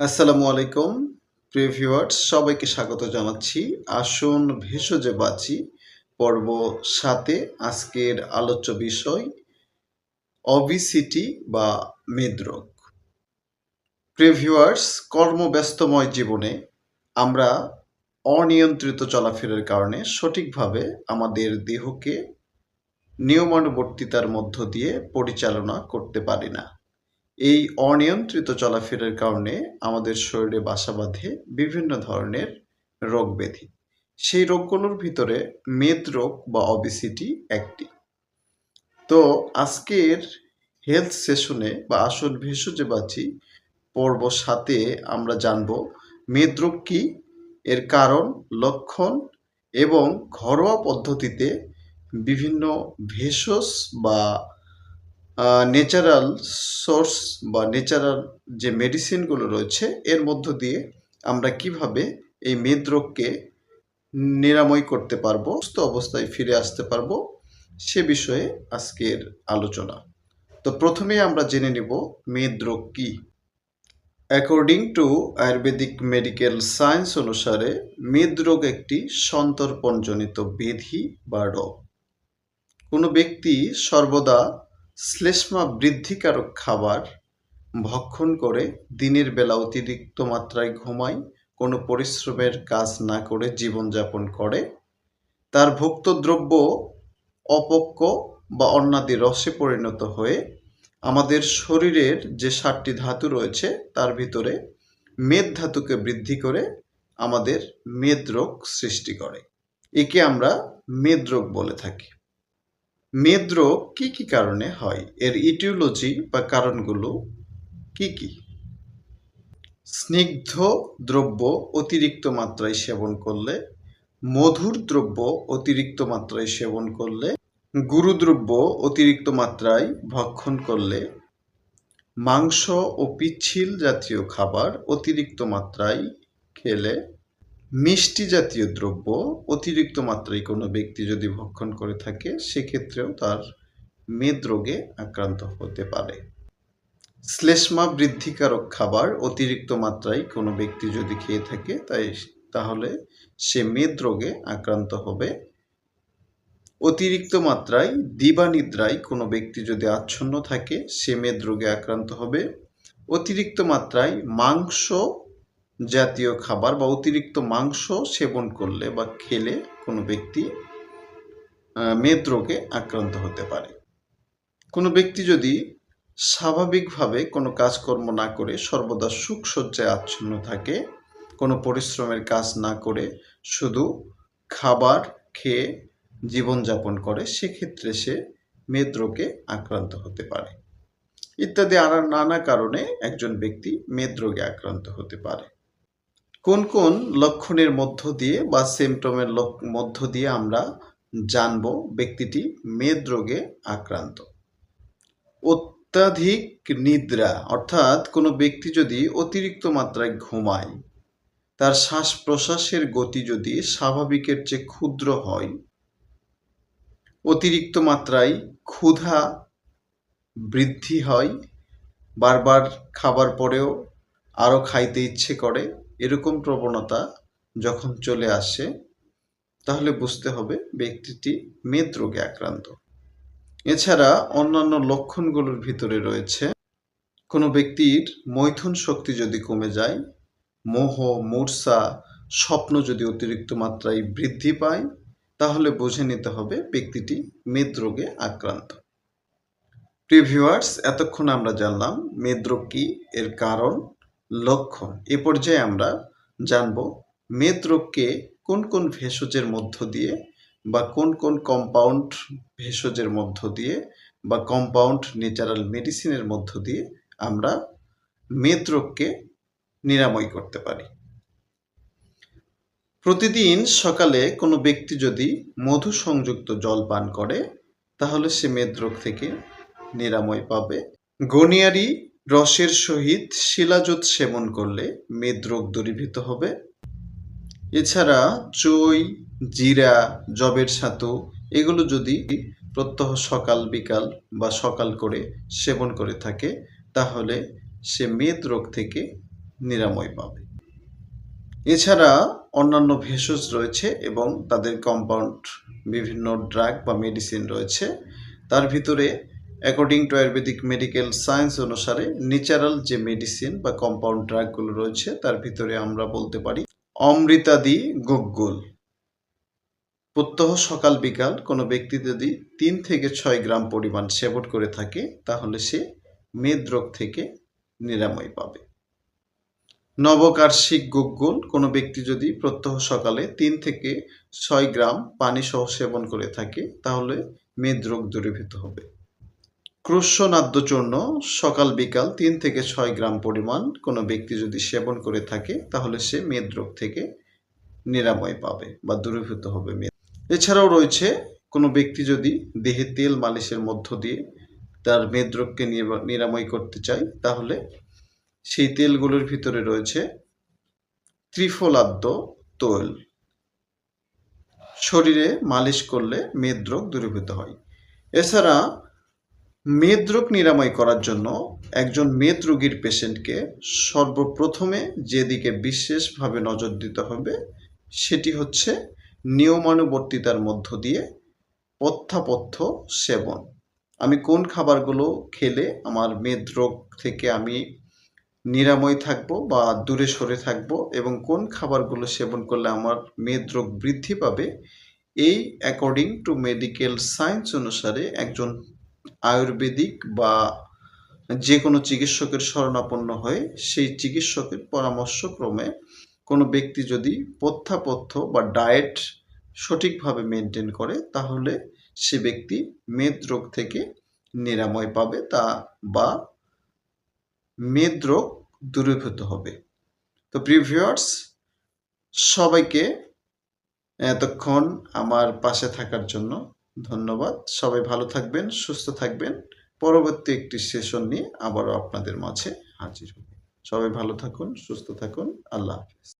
আসসালামু আলাইকুম, প্রিয় ভিউয়ার্স, সবাইকে স্বাগত জানাচ্ছি। আসুন ভেষজে বাঁচি পর্ব সাথে আজকের আলোচ্য বিষয় অবিসিটি বা মেদরোগ প্রিয় ভিউয়ার্স, কর্মব্যস্তময় জীবনে আমরা অনিয়ন্ত্রিত চলাফেরার কারণে সঠিকভাবে আমাদের দেহকে নিয়মানুবর্তিতার মধ্য দিয়ে পরিচালনা করতে পারি না। এই অনিয়ন্ত্রিত চলাফেরার কারণে আমাদের শরীরে বাসা বাঁধে বিভিন্ন ধরনের রোগ ব্যাধি। সেই রোগগুলোর ভিতরে মেদ রোগ বা অবিসিটি একটি। তো আজকের হেলথ সেশনে বা আসল ভেষজ বাঁচি পর্ব সাথে আমরা জানব মেদরোগ কি, এর কারণ, লক্ষণ এবং ঘরোয়া পদ্ধতিতে বিভিন্ন ভেষজ বা ন্যাচারাল সোর্স বা ন্যাচারাল যে মেডিসিনগুলো রয়েছে, এর মধ্য দিয়ে আমরা কীভাবে এই মেদরোগকে নিরাময় করতে পারব, সুস্থ অবস্থায় ফিরে আসতে পারব, সে বিষয়ে আজকের আলোচনা। তো প্রথমে আমরা জেনে নেব মেদরোগ কি। According to ayurvedic medical science অনুসারে মেদরোগ একটি সন্তর্পণজনিত ব্যাধি বা রোগ। কোনো ব্যক্তি সর্বদা শ্লেষ্মা বৃদ্ধিকারক খাবার ভক্ষণ করে দিনের বেলা অতিরিক্ত মাত্রায় ঘুমায়, কোনো পরিশ্রমের কাজ না করে জীবনযাপন করে। তার ভুক্ত দ্রব্য অপক্য বা অন্নাদি রসে পরিণত হয়ে আমাদের শরীরের যে সাতটি ধাতু রয়েছে, তার ভিতরে মেদ ধাতুকে বৃদ্ধি করে আমাদের মেদ রোগ সৃষ্টি করে। একে আমরা মেদরোগ বলে থাকি। মেদরোগ কি কি কারণে হয়? এর ইটিওলজি বা কারণগুলো কি কি? স্নিগ্ধ দ্রব্য অতিরিক্ত মাত্রায় সেবন করলে, মধুর দ্রব্য অতিরিক্ত মাত্রায় সেবন করলে গুরুদ্রব্য অতিরিক্ত মাত্রায় ভক্ষণ করলে, মাংস ও পিচ্ছিল জাতীয় খাবার অতিরিক্ত মাত্রায় খেলে মিষ্টি জাতীয় দ্রব্য অতিরিক্ত মাত্রায় কোনো ব্যক্তি যদি ভক্ষণ করে থাকে, সেক্ষেত্রেও তার মেদরোগে আক্রান্ত হতে পারে। শ্লেষ্মা বৃদ্ধিকারক খাবার অতিরিক্ত মাত্রায় কোনো ব্যক্তি যদি খেয়ে থাকে, তাই তাহলে সে মেদরোগে আক্রান্ত হবে। অতিরিক্ত মাত্রায় দিবানিদ্রায় কোনো ব্যক্তি যদি আচ্ছন্ন থাকে, সে মেদরোগে আক্রান্ত হবে। অতিরিক্ত মাত্রায় মাংস জাতীয় খাবার বা অতিরিক্ত মাংস সেবন করলে বা খেলে কোনো ব্যক্তি মেদরোগে আক্রান্ত হতে পারে। কোনো ব্যক্তি যদি স্বাভাবিকভাবে কোনো কাজকর্ম না করে, সর্বদা সুখসজ্জায় আচ্ছন্ন থাকে, কোনো পরিশ্রমের কাজ না করে, শুধু খাবার খেয়ে জীবনযাপন করে, সেক্ষেত্রে সে মেদরোগে আক্রান্ত হতে পারে। ইত্যাদি আর নানা কারণে একজন ব্যক্তি মেদরোগে আক্রান্ত হতে পারে। কোন কোন লক্ষণের মধ্য দিয়ে বা সিমটমের মধ্য দিয়ে আমরা জানব ব্যক্তিটি মেদরোগে আক্রান্ত? অত্যাধিক নিদ্রা, অর্থাৎ কোনো ব্যক্তি যদি অতিরিক্ত মাত্রায় ঘুমায়, তার শ্বাস প্রশ্বাসের গতি যদি স্বাভাবিকের চেয়ে ক্ষুদ্র হয়, অতিরিক্ত মাত্রায় ক্ষুধা বৃদ্ধি হয়, বারবার খাবার পরেও আরও খাইতে ইচ্ছে করে এরকম প্রবণতা যখন চলে আসে, তাহলে বুঝতে হবে ব্যক্তিটি মেদরোগে আক্রান্ত। এছাড়া অন্যান্য লক্ষণগুলোর ভিতরে রয়েছে, কোনো ব্যক্তির মৈথুন শক্তি যদি কমে যায়, মোহ, মূর্ছা, স্বপ্ন যদি অতিরিক্ত মাত্রায় বৃদ্ধি পায়, তাহলে বুঝে নিতে হবে ব্যক্তিটি মেদরোগে আক্রান্ত। প্রিভিউয়ার্স এতক্ষণ আমরা জানলাম মেদরোগ কি, এর কারণ লক্ষণ। এ পর্যায়ে আমরা জানব মেদরোগকে কোন কোন ভেষজের মধ্য দিয়ে বা কোন কোন কম্পাউন্ড ভেষজের মধ্য দিয়ে বা কম্পাউন্ড ন্যাচারাল মেডিসিনের মধ্য দিয়ে আমরা মেদরোগকে নিরাময় করতে পারি। প্রতিদিন সকালে কোনো ব্যক্তি যদি মধু সংযুক্ত জল পান করে, তাহলে সে মেদরোগ থেকে নিরাময় পাবে। গনিয়ারি রসের সহিত শিলাজোত সেবন করলে মেদরোগ দূরীভূত হবে। এছাড়া চই, জিরা, জবের ছাতু এগুলো যদি প্রত্যহ সকাল, বিকাল বা সকাল করে সেবন করে থাকে, তাহলে সে মেদ রোগ থেকে নিরাময় পাবে। এছাড়া অন্যান্য ভেষজ রয়েছে এবং তাদের কম্পাউন্ড বিভিন্ন ড্রাগ বা মেডিসিন রয়েছে। তার ভিতরে according to ayurvedic medical science অনুসারে ন্যাচারাল যে মেডিসিন বা কম্পাউন্ড ড্রাগগুলো রয়েছে, তার ভিতরে আমরা বলতে পারি অমৃতাদি গুগ্গুল। প্রত্যহ সকাল বিকাল কোনো ব্যক্তি যদি তিন থেকে ছয় গ্রাম পরিমাণ সেবন করে থাকে, তাহলে সে মেদরোগ থেকে নিরাময় পাবে। নবকার্ষিক গুগ্গুল, কোনো ব্যক্তি যদি প্রত্যহ সকালে তিন থেকে ছয় গ্রাম পানি সহ সেবন করে থাকে, তাহলে মেদরোগ দূরীভূত হবে। ক্রুশনাদ্য চূর্ণ সকাল বিকাল তিন থেকে ছয় গ্রাম পরিমাণ কোনো ব্যক্তি যদি সেবন করে থাকে, তাহলে সে মেদরোগ থেকে নিরাময় পাবে বা দূরীভূত হবে মেদ এছাড়াও রয়েছে কোনো ব্যক্তি যদি দেহে তেল মালিশের মধ্য দিয়ে তার মেদরোগকে নিরা- নিরাময় করতে চায়, তাহলে সেই তেলগুলোর ভিতরে রয়েছে ত্রিফলাদ্য তৈল। শরীরে মালিশ করলে মেদরোগ দূরীভূত হয়। এছাড়া মেদরোগ নিরাময় করার জন্য একজন মেদ রোগীর পেশেন্টকে সর্বপ্রথমে যেদিকে বিশেষভাবে নজর দিতে হবে, সেটি হচ্ছে নিয়মানুবর্তিতার মধ্য দিয়ে পথ্যাপথ্য সেবন। আমি কোন খাবারগুলো খেলে আমার মেদ রোগ থেকে আমি নিরাময় থাকব বা দূরে সরে থাকব এবং কোন খাবারগুলো সেবন করলে আমার মেদ রোগ বৃদ্ধি পাবে, এই অ্যাকর্ডিং টু মেডিকেল সায়েন্স অনুসারে একজন আয়ুর্বেদিক বা যে কোনো চিকিৎসকের শরণাপন্ন হয়ে সেই চিকিৎসকের পরামর্শক্রমে কোনো ব্যক্তি যদি পথ্যাপথ্য বা ডায়েট সঠিকভাবে মেনটেন করে, তাহলে সে ব্যক্তি মেদ রোগ থেকে নিরাময় পাবে তা বা মেদ রোগ দূরীভূত হবে। তো প্রিভিয়ার্স সবাইকে এতক্ষণ আমার পাশে থাকার জন্য ধন্যবাদ। সবাই ভালো থাকবেন, সুস্থ থাকবেন। পরবর্তী একটি সেশন নিয়ে আবারও আপনাদের মাঝে হাজির হব। সবাই ভালো থাকুন, সুস্থ থাকুন। আল্লাহ হাফিজ।